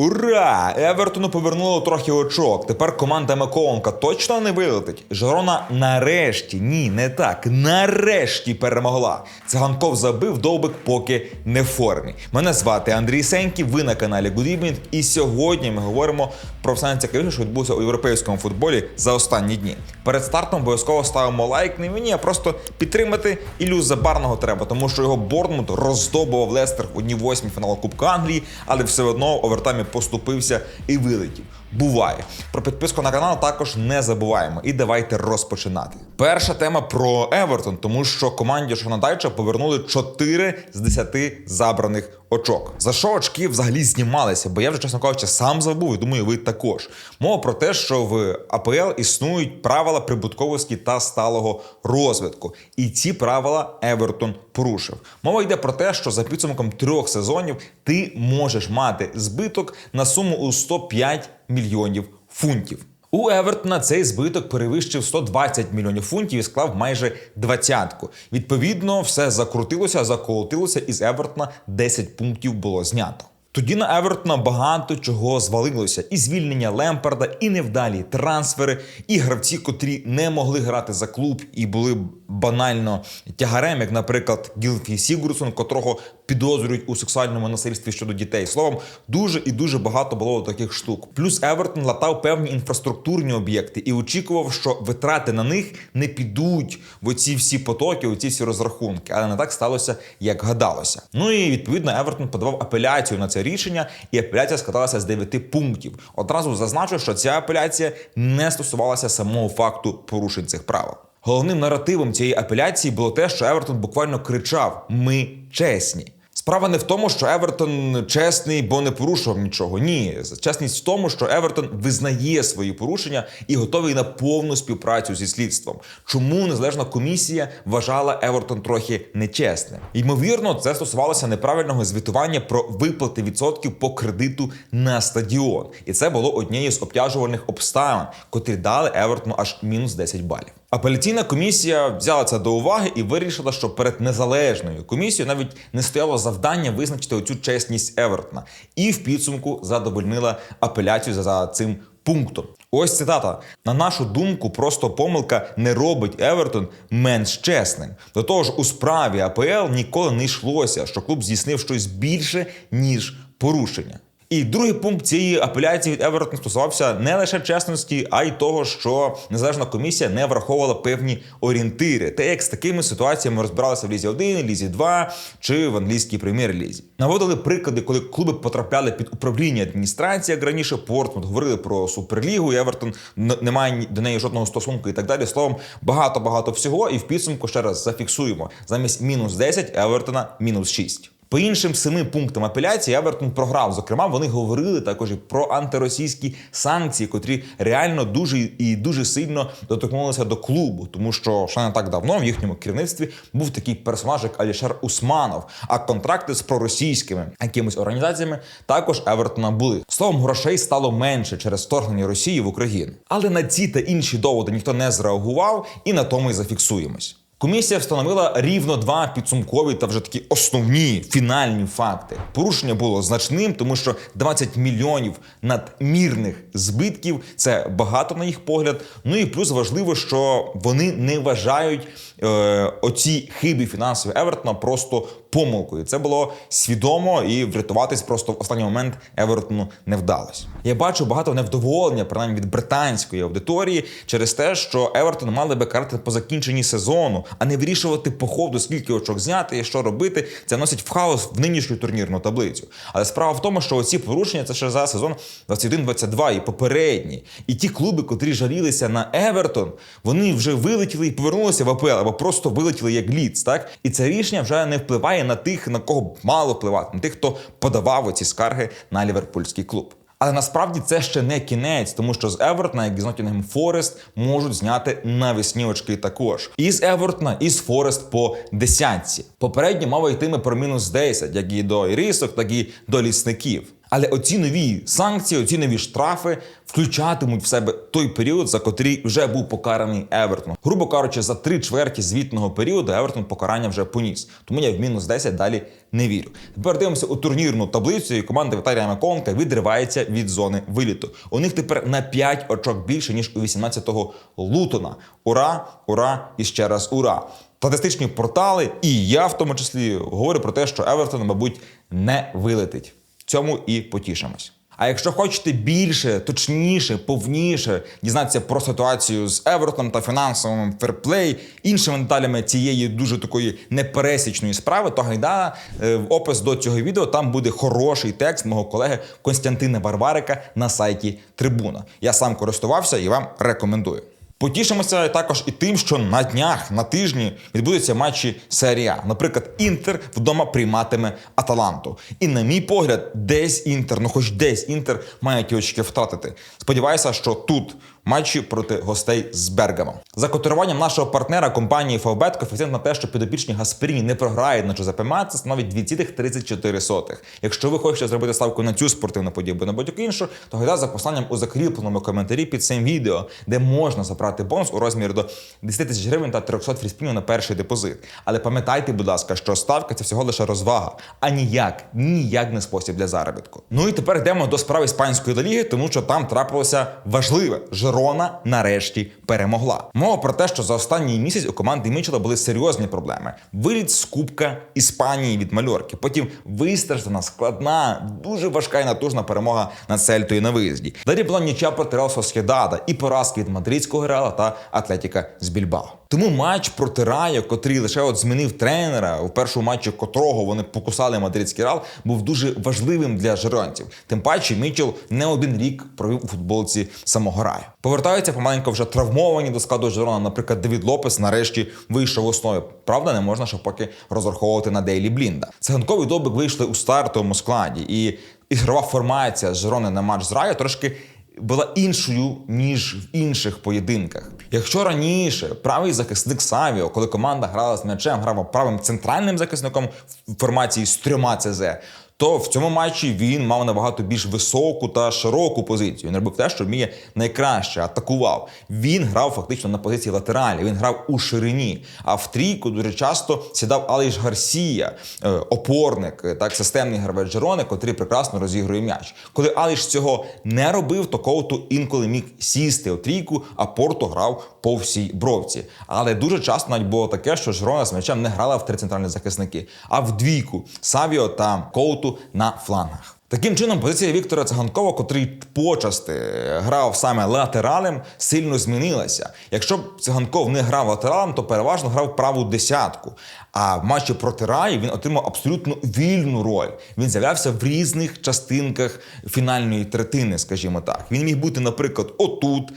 Ура! Евертону повернуло трохи очок. Тепер команда Макоонка точно не вилетить. Жирона нарешті, ні, не так. Нарешті перемогла. Циганков забив довбик, поки не в формі. Мене звати Андрій Сеньків. Ви на каналі Good Evening. І сьогодні ми говоримо про все найцікавіше, що відбулося у європейському футболі за останні дні. Перед стартом обов'язково ставимо лайк. Не мені, а просто підтримати Ілю Забарного треба, тому що його Борнмут роздобував Лестер в одній восьмій фіналу Кубка Англії, але все одно в овертаймі поступився і вилетів. Буває. Про підписку на канал також не забуваємо. І давайте розпочинати. Перша тема про Евертон, тому що команді Шонадайча повернули 4 з 10 забраних очок. За що очки взагалі знімалися? Бо я вже, чесно кажучи, сам забув і думаю, ви також. Мова про те, що в АПЛ існують правила прибутковості та сталого розвитку. І ці правила Евертон порушив. Мова йде про те, що за підсумком трьох сезонів ти можеш мати збиток на суму у 105 мільйонів фунтів. У Евертона цей збиток перевищив 120 мільйонів фунтів і склав майже двадцятку. Відповідно, все закрутилося, заколотилося, і з Евертона 10 пунктів було знято. Тоді на Евертона багато чого звалилося: і звільнення Лемпарда, і невдалі трансфери, і гравці, котрі не могли грати за клуб і були банально тягарем, як, наприклад, Гілфі Сігурсон, котрого підозрюють у сексуальному насильстві щодо дітей. Словом, дуже і дуже багато було таких штук. Плюс Евертон латав певні інфраструктурні об'єкти і очікував, що витрати на них не підуть в оці всі потоки, оці всі розрахунки. Але не так сталося, як гадалося. Ну і відповідно Евертон подавав апеляцію на це рішення, і апеляція складалася з 9 пунктів. Одразу зазначу, що ця апеляція не стосувалася самого факту порушень цих правил. Головним наративом цієї апеляції було те, що Евертон буквально кричав: Ми чесні. Справа не в тому, що Евертон чесний, бо не порушував нічого. Ні, чесність в тому, що Евертон визнає свої порушення і готовий на повну співпрацю зі слідством. Чому незалежна комісія вважала Евертон трохи нечесним? Ймовірно, це стосувалося неправильного звітування про виплати відсотків по кредиту на стадіон, і це було однією з обтяжувальних обставин, котрі дали Евертону аж мінус 10 балів. Апеляційна комісія взяла це до уваги і вирішила, що перед незалежною комісією навіть не стояло завдання визначити оцю чесність Евертона, і в підсумку задовольнила апеляцію за, за цим пунктом. Ось цитата: на нашу думку, просто помилка не робить Евертон менш чесним. До того ж, у справі АПЛ ніколи не йшлося, що клуб здійснив щось більше ніж порушення. І другий пункт цієї апеляції від Евертон стосувався не лише чесності, а й того, що незалежна комісія не враховувала певні орієнтири, те, як з такими ситуаціями розбиралися в лізі 1, лізі 2 чи в англійській прем'єр-лізі. Наводили приклади, коли клуби потрапляли під управління адміністрації, як раніше Портмут, говорили про суперлігу. і Евертон не має до неї жодного стосунку і так далі. Словом, багато багато всього. І в підсумку ще раз зафіксуємо замість мінус 10 Евертона мінус 6. По іншим семи пунктам апеляції Евертон програв. Зокрема, вони говорили також і про антиросійські санкції, котрі реально дуже і дуже сильно доторкнулися до клубу, тому що ще не так давно в їхньому керівництві був такий персонаж, як Алішер Усманов. А контракти з проросійськими якимись організаціями також Евертона були. Словом, грошей стало менше через вторгнення Росії в Україну. Але на ці та інші доводи ніхто не зреагував, і на тому й зафіксуємось. Комісія встановила рівно два підсумкові та вже такі основні фінальні факти. Порушення було значним, тому що 20 мільйонів надмірних збитків це багато на їх погляд. Ну і плюс важливо, що вони не вважають е, оці хиби фінансові Евертона просто помилкою. Це було свідомо і врятуватись просто в останній момент Евертону не вдалося. Я бачу багато невдоволення, принаймні від британської аудиторії, через те, що Евертон мали би карати по закінченні сезону, а не вирішувати по ходу, скільки очок зняти і що робити. Це носить в хаос в нинішню турнірну таблицю. Але справа в тому, що оці порушення це ще за сезон 21-22 і попередні. І ті клуби, котрі жалілися на Евертон, вони вже вилетіли і повернулися в АПЛ, або просто вилетіли як ліц. Так і це рішення вже не впливає на тих, на кого мало впливати, на тих, хто подавав оці скарги на ліверпульський клуб. Але насправді це ще не кінець, тому що з Евертона, як і з Нотінгем Форест, можуть зняти навесні очки також. І з Евертона, і з Форест по десятці. Попередньо мова йтиме про мінус 10, як і до Ірисок, так і до лісників. Але оці нові санкції, оці нові штрафи включатимуть в себе той період, за котрий вже був покараний Евертон. Грубо кажучи, за три чверті звітного періоду Евертон покарання вже поніс. Тому я в мінус 10 далі не вірю. Тепер дивимося у турнірну таблицю, і команда Віталія Маконка відривається від зони виліту. У них тепер на 5 очок більше ніж у 18-го Лутона. Ура, ура і ще раз ура! Статистичні портали, і я в тому числі говорю про те, що Евертон, мабуть, не вилетить. Цьому і потішимось. А якщо хочете більше, точніше, повніше дізнатися про ситуацію з Евертоном та фінансовим ферплей, іншими деталями цієї дуже такої непересічної справи, то гайда е, в опис до цього відео там буде хороший текст мого колеги Константина Барбарика на сайті Трибуна. Я сам користувався і вам рекомендую. Потішимося також і тим, що на днях, на тижні відбудуться матчі серії А. Наприклад, Інтер вдома прийматиме Аталанту. І на мій погляд, десь Інтер, ну хоч десь Інтер має ті очки втратити. Сподіваюся, що тут матчі проти гостей з Бергамом. За котируванням нашого партнера компанії Фавбет коефіцієнт на те, що підопічні Гасперіні не програють на Джузепе це становить 2,34. Якщо ви хочете зробити ставку на цю спортивну подію або на будь-яку іншу, то гайда за посланням у закріпленому коментарі під цим відео, де можна забрати бонус у розмірі до 10 тисяч гривень та 300 фріспінів на перший депозит. Але пам'ятайте, будь ласка, що ставка це всього лише розвага, а ніяк, ніяк не спосіб для заробітку. Ну і тепер йдемо до справи іспанської Ліги, тому що там трапилося важливе. Жирона нарешті перемогла. Мова про те, що за останній місяць у команди Мічела були серйозні проблеми. Виліт з Кубка Іспанії від Мальорки. Потім вистраждана, складна, дуже важка і натужна перемога над Сельтою на виїзді. Далі була ніча проти Реал Сосєдада і поразки від мадридського Реала та Атлетіка з Більбао. Тому матч проти Раю, котрий лише от змінив тренера, у першому матчі котрого вони покусали мадридський Реал, був дуже важливим для жиронців. Тим паче Мічел не один рік провів у футболці самого раю. Повертаються помаленько вже травмовані до складу Жирона. Наприклад, Давід Лопес нарешті вийшов в основі. Правда, не можна ще поки розраховувати на Дейлі Блінда. Циганковий добик вийшли у стартовому складі, і ігрова формація Жирони на матч з Раю трошки була іншою ніж в інших поєдинках. Якщо раніше правий захисник Савіо, коли команда грала з м'ячем, грав правим центральним захисником в формації з трьома ЦЗ, то в цьому матчі він мав набагато більш високу та широку позицію. Він робив те, що вміє найкраще, атакував. Він грав фактично на позиції латералі, він грав у ширині. А в трійку дуже часто сідав Аліш Гарсія, е, опорник, е, так системний гравець Жерони, котрий прекрасно розігрує м'яч. Коли Аліш цього не робив, то Коуту інколи міг сісти у трійку, а Порто грав по всій бровці. Але дуже часто навіть було таке, що Жерона з м'ячем не грала в три центральні захисники, а в двійку Савіо та Коуту на флангах. Таким чином, позиція Віктора Циганкова, котрий почасти грав саме латералем, сильно змінилася. Якщо б Циганков не грав латералем, то переважно грав праву десятку. А в матчі проти Раї він отримав абсолютно вільну роль. Він з'являвся в різних частинках фінальної третини, скажімо так. Він міг бути, наприклад, отут,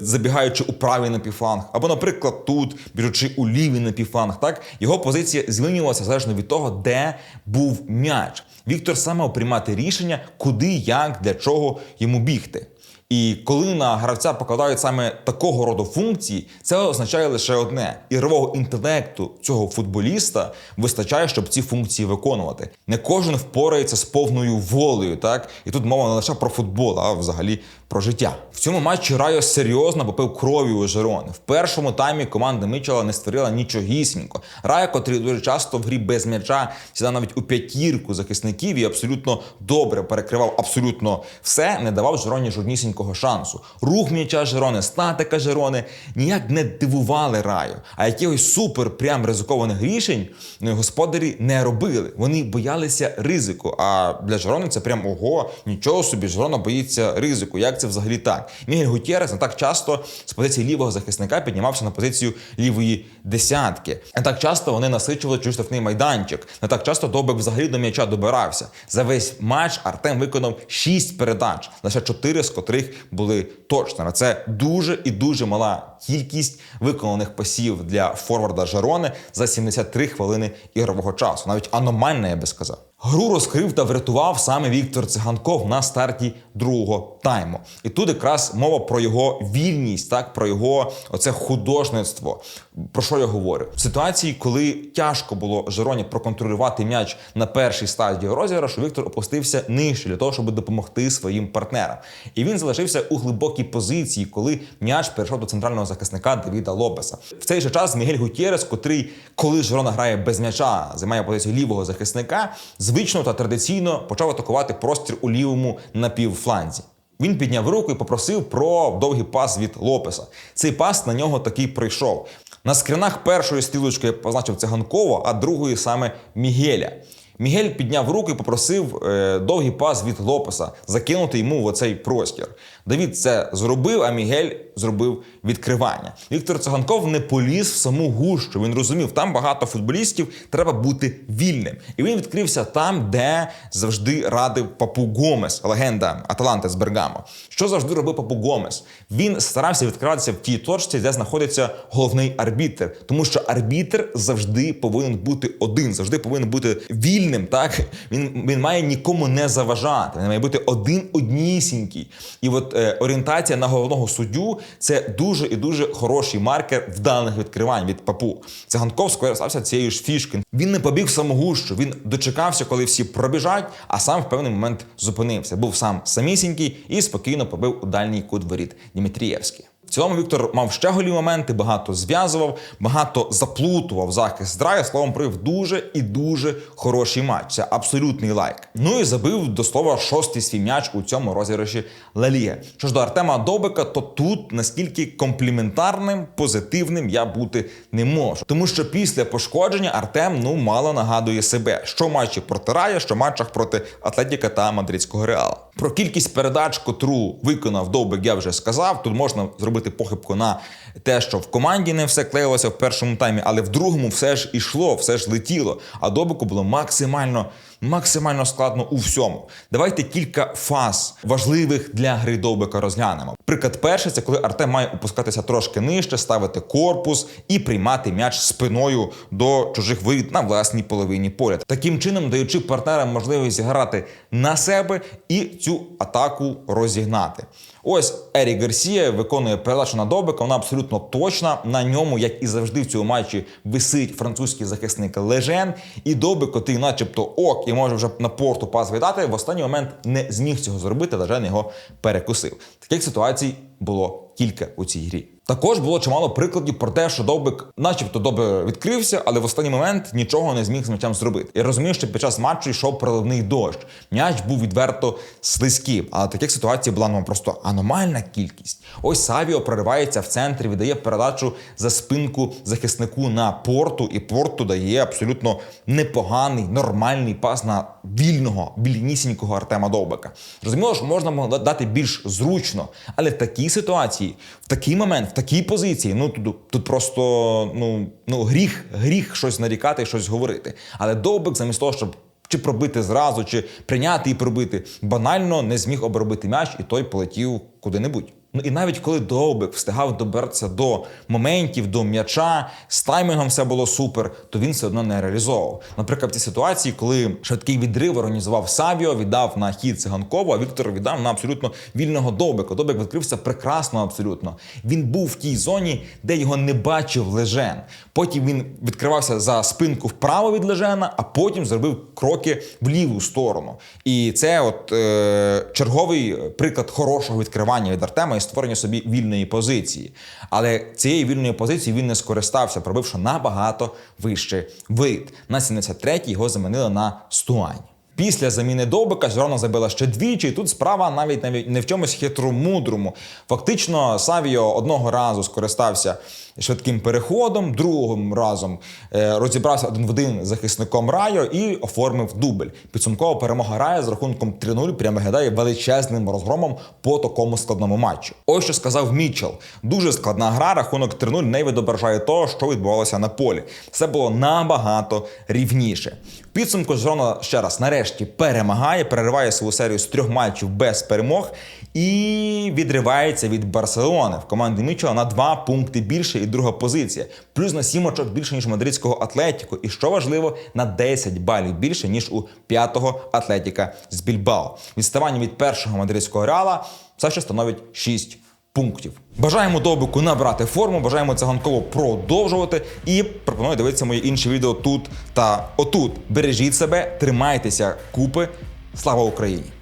забігаючи у правий напівфланг, або, наприклад, тут, біжучи у лівий напівфланг. Так його позиція змінювалася залежно від того, де був м'яч. Віктор саме мав приймати рішення, куди, як, для чого йому бігти. І коли на гравця покладають саме такого роду функції, це означає лише одне: ігрового інтелекту цього футболіста вистачає, щоб ці функції виконувати. Не кожен впорається з повною волею, так і тут мова не лише про футбол, а взагалі про життя. В цьому матчі Райо серйозно попив крові у Жерони. В першому таймі команда Мічела не створила нічогісінько. Райо, котрий дуже часто в грі без м'яча сідав навіть у п'ятірку захисників і абсолютно добре перекривав абсолютно все, не давав Жероні жоднісінького шансу. Рух м'яча Жерони, статика Жерони ніяк не дивували Райо. А якихось супер прям ризикованих рішень ну, господарі не робили. Вони боялися ризику. А для Жерони це прям ого, нічого собі, Жерона боїться ризику. Як це взагалі так? Мігель Гутєрес не так часто з позиції лівого захисника піднімався на позицію лівої десятки. Не так часто вони насичували чужий штрафний майданчик. Не так часто Добик взагалі до м'яча добирався. За весь матч Артем виконав 6 передач, лише 4 з котрих були точними. Це дуже і дуже мала кількість виконаних пасів для форварда Жарони за 73 хвилини ігрового часу. Навіть аномальна, я би сказав. Гру розкрив та врятував саме Віктор Циганков на старті другого тайму. І тут якраз мова про його вільність, так про його оце художництво. Про що я говорю? В ситуації, коли тяжко було Жероні проконтролювати м'яч на першій стадії розіграшу, Віктор опустився нижче для того, щоб допомогти своїм партнерам. І він залишився у глибокій позиції, коли м'яч перейшов до центрального захисника Давіда Лопеса. В цей же час Мігель Гутєрес, котрий, коли Жерона грає без м'яча, займає позицію лівого захисника, звично та традиційно почав атакувати простір у лівому напівфланзі. Він підняв руку і попросив про довгий пас від Лопеса. Цей пас на нього таки прийшов. На скринах першої стрілочки позначив Циганкова, а другої саме Мігеля. Мігель підняв руку і попросив е, довгий пас від Лопеса закинути йому в оцей простір. Давід це зробив, а Мігель зробив відкривання. Віктор Циганков не поліз в саму гущу. Він розумів, там багато футболістів, треба бути вільним. І він відкрився там, де завжди радив Папу Гомес, легенда Аталанти з Бергамо. Що завжди робив Папу Гомес? Він старався відкриватися в тій точці, де знаходиться головний арбітр, тому що арбітр завжди повинен бути один, завжди повинен бути вільним. Так він, він має нікому не заважати. Він має бути один однісінький. І от е, орієнтація на головного суддю це дуже і дуже хороший маркер вданих відкривань від папу. Циганков скористався цією ж фішки. Він не побіг в самогущу, він дочекався, коли всі пробіжать, а сам в певний момент зупинився. Був сам самісінький і спокійно побив у дальній кут воріт Дмитрієвський. В цілому Віктор мав ще голі моменти, багато зв'язував, багато заплутував захист Драя. Словом, провів дуже і дуже хороший матч. Це абсолютний лайк. Ну і забив до слова шостий свій м'яч у цьому розіграші Ла Ліги. Що ж до Артема Довбика, то тут наскільки компліментарним, позитивним я бути не можу. Тому що після пошкодження Артем ну мало нагадує себе, що матчі проти Рая, що матчах проти Атлетіка та Мадридського Реала. Про кількість передач, котру виконав Довбик, я вже сказав. Тут можна зробити похибку на те, що в команді не все клеїлося в першому таймі, але в другому все ж ішло, все ж летіло. А Довбику було максимально, максимально складно у всьому. Давайте кілька фаз важливих для гри розглянемо. Приклад перший це коли Артем має опускатися трошки нижче, ставити корпус і приймати м'яч спиною до чужих воріт на власній половині поля. Таким чином даючи партнерам можливість грати на себе і цю атаку розігнати. Ось Ерік Гарсія виконує передачу на Добика, вона абсолютно точна. На ньому, як і завжди, в цьому матчі висить французький захисник Лежен. І Добик, котрий начебто ок, і може вже на порту пас віддати, в останній момент не зміг цього зробити. Лежен його перекусив. Таких ситуацій було кілька у цій грі. Також було чимало прикладів про те, що Довбик, начебто, добре відкрився, але в останній момент нічого не зміг з м'ячем зробити. Я розумію, що під час матчу йшов проливний дощ. М'яч був відверто слизьким, але таких ситуацій була ну, просто аномальна кількість. Ось Савіо проривається в центрі, віддає передачу за спинку захиснику на порту, і порту дає абсолютно непоганий, нормальний пас на вільного, вільнісінького Артема Довбика. Розуміло, що можна дати більш зручно, але в такій ситуації, в такий момент, такій позиції, ну тут, тут просто ну, ну гріх, гріх щось нарікати, щось говорити. Але Довбик, замість того, щоб чи пробити зразу, чи прийняти і пробити, банально не зміг обробити м'яч, і той полетів куди-небудь. Ну і навіть коли Довбик встигав добратися до моментів, до м'яча, з таймінгом все було супер, то він все одно не реалізовував. Наприклад, в цій ситуації, коли швидкий відрив організував Савіо, віддав на хід циганкову, а Віктор віддав на абсолютно вільного Довбика. Довбик відкрився прекрасно, абсолютно. Він був в тій зоні, де його не бачив Лежен. Потім він відкривався за спинку вправо від Лежена, а потім зробив кроки в ліву сторону. І це от е, черговий приклад хорошого відкривання від Артема створення собі вільної позиції. Але цієї вільної позиції він не скористався, пробивши набагато вище вид. На 73-й його замінили на Стуань. Після заміни Довбика Жирона забила ще двічі, і тут справа навіть навіть не в чомусь хитромудрому. Фактично, Савіо одного разу скористався швидким переходом, другим разом е, розібрався один в один з захисником Райо і оформив дубль. Підсумкова перемога Рая з рахунком 3-0 прямо виглядає величезним розгромом по такому складному матчу. Ось що сказав Мітчелл. Дуже складна гра, рахунок 3-0 не відображає того, що відбувалося на полі. Все було набагато рівніше. Підсумку Жирона ще раз нарешті перемагає, перериває свою серію з трьох матчів без перемог і відривається від Барселони. В команди Мічела на два пункти більше і друга позиція. Плюс на сім очок більше, ніж мадридського Атлетіко. І що важливо, на 10 балів більше, ніж у п'ятого Атлетіка з Більбао. Відставання від першого мадридського реала все ще становить 6 пунктів. Бажаємо довбику набрати форму, бажаємо циганково продовжувати і пропоную дивитися мої інші відео тут та отут. Бережіть себе, тримайтеся купи. Слава Україні!